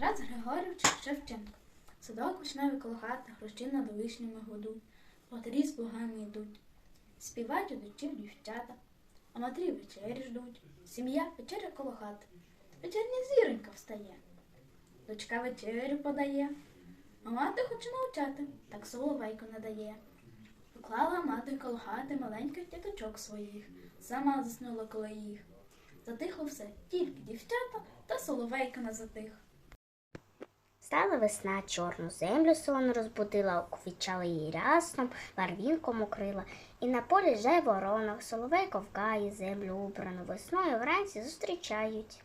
Тарас Григорівич Шевченко. Садок вишневий коло хати, хрущина до вишнями гудуть, Матері з богами йдуть. Співають удочі дівчата, а матері вечері ждуть. Сім'я вечеря коло хати. Вечерня зіронька встає. Дочка вечерю подає, а мати хоче навчати, так соловейко не дає. Поклала мати коло хати маленьких діточок своїх, сама заснула коло їх. Затихло все, тільки дівчата та соловейка не затих. Стала весна, чорну землю сон розбудила, оквічала її рясном, барвінком укрила, і на полі же воронок, соловейко в гаї, землю убрану весною вранці зустрічають.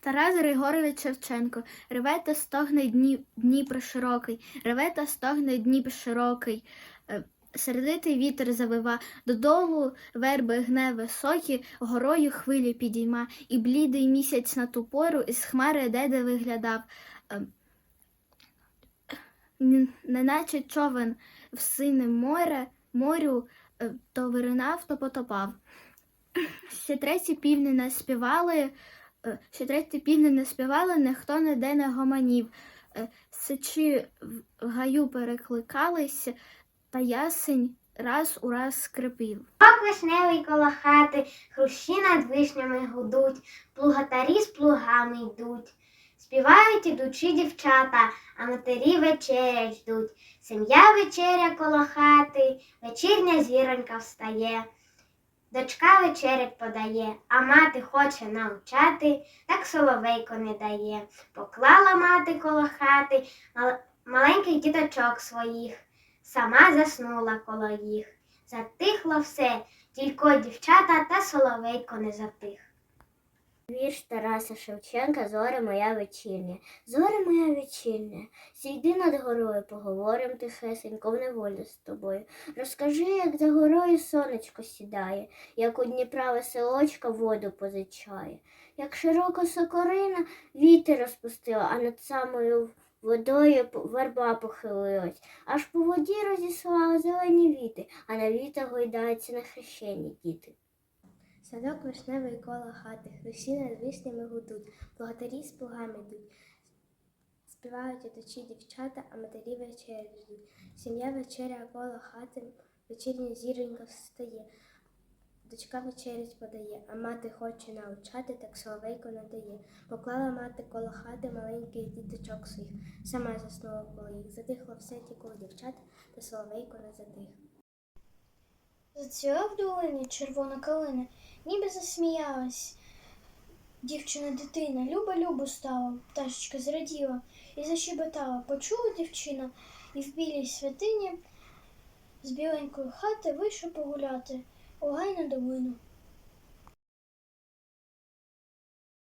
Тарас Григорович Шевченко, реве та стогне Дні- Дніпро широкий, реве та стогне Дніпро широкий. Е, Сердитий вітер завива, додолу верби гне високі, горою хвилі підійма, і блідий місяць на ту пору із хмари деде виглядав, Е, неначе човен в сине море, морю, е, то виринав, то потопав. Ще треті півні не співали, Е, Ще треті півні не співали, ніхто ніде не гомонів. Е, Сичі в гаю перекликались, та ясень раз у раз скрипів. Пак вишневий коло хати, хрущі над вишнями гудуть, плугатарі з плугами йдуть. Співають ідучі дівчата, а матері вечерять ждуть. Сім'я вечеря коло хати, вечірня зіронька встає. Дочка вечерять подає, а мати хоче навчати, так соловейко не дає. Поклала мати коло хати мал- маленьких діточок своїх, сама заснула коло їх. Затихло все, тільки дівчата та соловейко не затих. Вірш Тараса Шевченка Зоре моя вечірня. Зоре моя вечірня, сійди над горою, поговорим тихесенько в неволі з тобою. Розкажи, як за горою сонечко сідає, як у Дніпра веселочка воду позичає, як широко сокорина вітер розпустила, а над самою водою верба похилилась. Аж по воді розіслала зелені віти, а на вітах гойдаються на хрещені діти. Садок вишневий коло хати, хрущі над вишнями гудуть, плугатарі з плугами йдуть. Співають ідучі дівчата, а матері вечері ждуть. Сім'я вечеря коло хати, вечірня зіронька встає. Дочка вечерять подає, а мати хоче навчати, так соловейко надає. Поклала мати коло хати маленьких діточок своїх, сама заснула коло їх. Затихло все тільки у дівчат, та соловейко не затих. Зацвіла в долині червона калина, ніби засміялась. Дівчина дитина, люба любу стала, пташечка зраділа і защебетала. Почула дівчина, і в білій святині з біленької хати вийшов погуляти у гайну долину.